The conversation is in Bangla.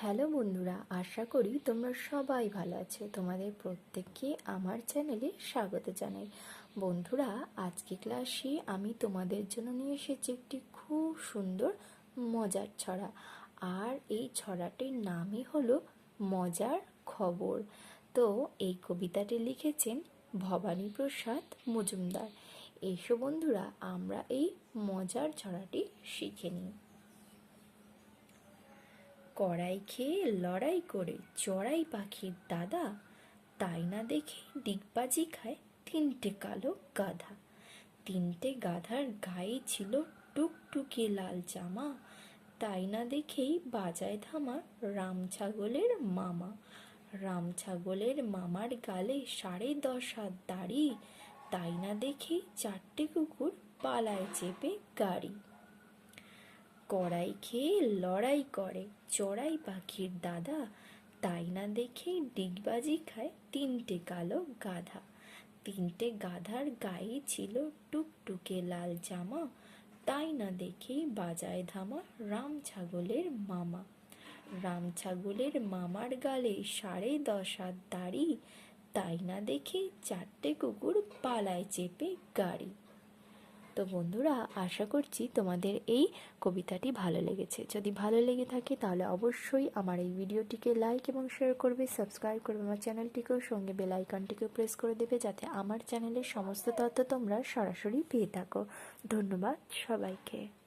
হ্যালো বন্ধুরা, আশা করি তোমরা সবাই ভালো আছো। তোমাদের প্রত্যেককে আমার চ্যানেলে স্বাগত জানাই। বন্ধুরা, আজকে ক্লাসে আমি তোমাদের জন্য নিয়ে এসেছি একটি খুব সুন্দর মজার ছড়া। আর এই ছড়াটির নামই হলো মজার খবর। তো এই কবিতাটি লিখেছেন ভবানী প্রসাদ মজুমদার। এসো বন্ধুরা, আমরা এই মজার ছড়াটি শিখে নিই। কড়াই খেয়ে লড়াই করে চড়াই পাখির দাদা, তাই না দেখে ডিগবাজি খায় তিনটে কালো গাধা। তিনটে গাধার গায়ে ছিল টুকটুকে লাল জামা, তাই না দেখেই বাজায় ধামা রাম ছাগলের মামা। রাম ছাগলের মামার গালে সাড়ে দশ হাত দাড়ি, তাই না দেখে চারটে কুকুর পালায় চেপে গাড়ি। কড়াই খেয়ে লড়াই করে। চড়াই পাখির দাদা তাই না দেখে ডিগবাজি খায় তিনটে কালো গাধা। তিনটে গাধার গায়ে ছিল টুকটুকে লাল জামা। তাই না দেখেই বাজায় ধামা রাম ছাগলের মামা। রাম ছাগলের মামার গালে সাড়ে দশ হাত দাড়ি। তাই না দেখে চারটে কুকুর পালায় চেপে গাড়ি। তো বন্ধুরা, আশা করছি তোমাদের এই কবিতাটি ভালো লেগেছে। যদি ভালো লেগে থাকে তাহলে অবশ্যই আমার এই ভিডিওটিকে লাইক এবং শেয়ার করবে, সাবস্ক্রাইব করবে, আমার চ্যানেলটিকেও সঙ্গে বেল আইকনটিকেও প্রেস করে দেবে যাতে আমার চ্যানেলের সমস্ত তথ্য তোমরা সরাসরি পেয়ে থাকো। ধন্যবাদ সবাইকে।